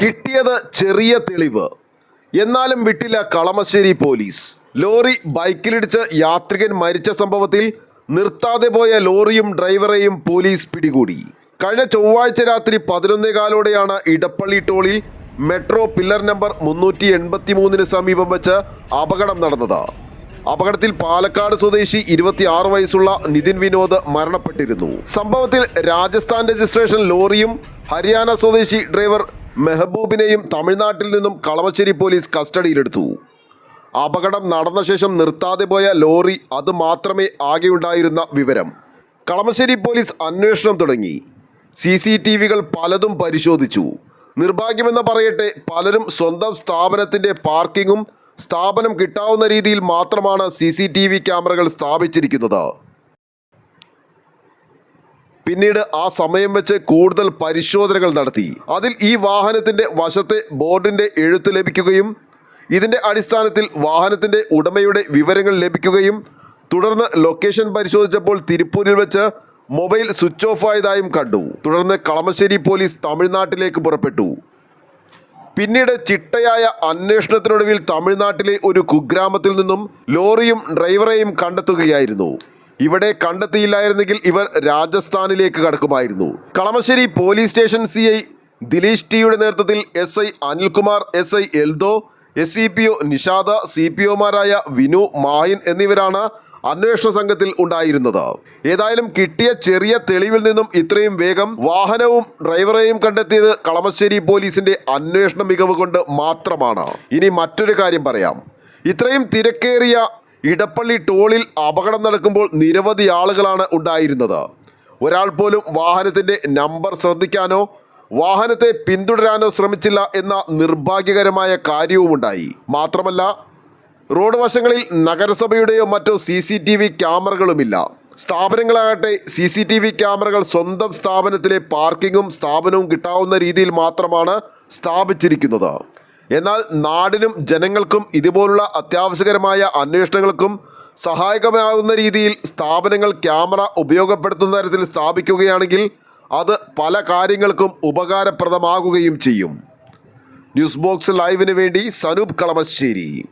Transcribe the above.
കിട്ടിയത് ചെറിയ തെളിവ്. എന്നാലും വിട്ടില്ല കളമശ്ശേരി പോലീസ്. ലോറി ബൈക്കിലിടിച്ച് യാത്രികൻ മരിച്ച സംഭവത്തിൽ നിർത്താതെ പോയ ലോറിയും ഡ്രൈവറെയും പോലീസ് പിടികൂടി. കഴിഞ്ഞ ചൊവ്വാഴ്ച രാത്രി പതിനൊന്നേകാലോടെയാണ് ഇടപ്പള്ളി ടോളിൽ മെട്രോ പില്ലർ നമ്പർ മുന്നൂറ്റി എൺപത്തി മൂന്നിന് സമീപം വെച്ച് അപകടം നടന്നത്. അപകടത്തിൽ പാലക്കാട് സ്വദേശി ഇരുപത്തിയാറ് വയസ്സുള്ള നിതിൻ വിനോദ് മരണപ്പെട്ടിരുന്നു. സംഭവത്തിൽ രാജസ്ഥാൻ രജിസ്ട്രേഷൻ ലോറിയും ഹരിയാന സ്വദേശി ഡ്രൈവർ മെഹബൂബിനെയും തമിഴ്നാട്ടിൽ നിന്നും കളമശ്ശേരി പോലീസ് കസ്റ്റഡിയിലെടുത്തു. അപകടം നടന്ന ശേഷം നിർത്താതെ പോയ ലോറി അത് മാത്രമേ ആകെയുണ്ടായിരുന്ന വിവരം. കളമശ്ശേരി പോലീസ് അന്വേഷണം തുടങ്ങി. സി സി ടി വികൾ പലതും പരിശോധിച്ചു. നിർഭാഗ്യമെന്ന് പറയട്ടെ പലരും സ്വന്തം സ്ഥാപനത്തിന്റെ പാർക്കിങ്ങും സ്ഥാപനം കിട്ടാവുന്ന രീതിയിൽ മാത്രമാണ് സി ക്യാമറകൾ സ്ഥാപിച്ചിരിക്കുന്നത്. പിന്നീട് ആ സമയം വെച്ച് കൂടുതൽ പരിശോധനകൾ നടത്തി. അതിൽ ഈ വാഹനത്തിന്റെ വശത്തെ ബോർഡിന്റെ എഴുത്ത് ലഭിക്കുകയും ഇതിന്റെ അടിസ്ഥാനത്തിൽ വാഹനത്തിന്റെ ഉടമയുടെ വിവരങ്ങൾ ലഭിക്കുകയും തുടർന്ന് ലൊക്കേഷൻ പരിശോധിച്ചപ്പോൾ തിരുപ്പൂരിൽ വെച്ച് മൊബൈൽ സ്വിച്ച് ഓഫ് ആയതായും കണ്ടു. തുടർന്ന് കളമശ്ശേരി പോലീസ് തമിഴ്നാട്ടിലേക്ക് പുറപ്പെട്ടു. പിന്നീട് ചിട്ടയായ അന്വേഷണത്തിനൊടുവിൽ തമിഴ്നാട്ടിലെ ഒരു കുഗ്രാമത്തിൽ നിന്നും ലോറിയും ഡ്രൈവറെയും കണ്ടെത്തുകയായിരുന്നു. ഇവിടെ കണ്ടെത്തിയില്ലായിരുന്നെങ്കിൽ ഇവർ രാജസ്ഥാനിലേക്ക് കടക്കുമായിരുന്നു. Kalamassery police station C I Dileesh ടിയുടെ നേതൃത്വത്തിൽ S I Anilkumar S I Eldho S C P O Nishad C P ഒമാരായ Vinu Mahin എന്നിവരാണ് അന്വേഷണ സംഘത്തിൽ ഉണ്ടായിരുന്നത്. ഏതായാലും കിട്ടിയ ചെറിയ തെളിവിൽ നിന്നും ഇത്രയും വേഗം വാഹനവും ഡ്രൈവറെയും കണ്ടെത്തിയത് കളമശ്ശേരി പോലീസിന്റെ അന്വേഷണ മികവ് കൊണ്ട് മാത്രമാണ്. ഇനി മറ്റൊരു കാര്യം പറയാം. ഇത്രയും തിരക്കേറിയ ഇടപ്പള്ളി ടോളിൽ അപകടം നടക്കുമ്പോൾ നിരവധി ആളുകളാണ് ഉണ്ടായിരുന്നത്. ഒരാൾ പോലും വാഹനത്തിന്റെ നമ്പർ ശ്രദ്ധിക്കാനോ വാഹനത്തെ പിന്തുടരാനോ ശ്രമിച്ചില്ല എന്ന നിർഭാഗ്യകരമായ കാര്യവുമുണ്ടായി. മാത്രമല്ല റോഡ് വശങ്ങളിൽ നഗരസഭയുടെയോ മറ്റോ സി സി ടി വി ക്യാമറകളുമില്ല. സ്ഥാപനങ്ങളാകട്ടെ സി സി ടി വി ക്യാമറകൾ സ്വന്തം സ്ഥാപനത്തിലെ പാർക്കിങ്ങും സ്ഥാപനവും കിട്ടാവുന്ന രീതിയിൽ മാത്രമാണ് സ്ഥാപിച്ചിരിക്കുന്നത്. എന്നാൽ നാടിനും ജനങ്ങൾക്കും ഇതുപോലുള്ള അത്യാവശ്യകരമായ അന്വേഷണങ്ങൾക്കും സഹായകമാകുന്ന രീതിയിൽ സ്ഥാപനങ്ങൾ ക്യാമറ ഉപയോഗപ്പെടുത്തുന്ന തരത്തിൽ സ്ഥാപിക്കുകയാണെങ്കിൽ അത് പല കാര്യങ്ങൾക്കും ഉപകാരപ്രദമാകുകയും ചെയ്യും. ന്യൂസ് ബോക്സ് ലൈവിന് വേണ്ടി സനൂപ് കളമശ്ശേരി.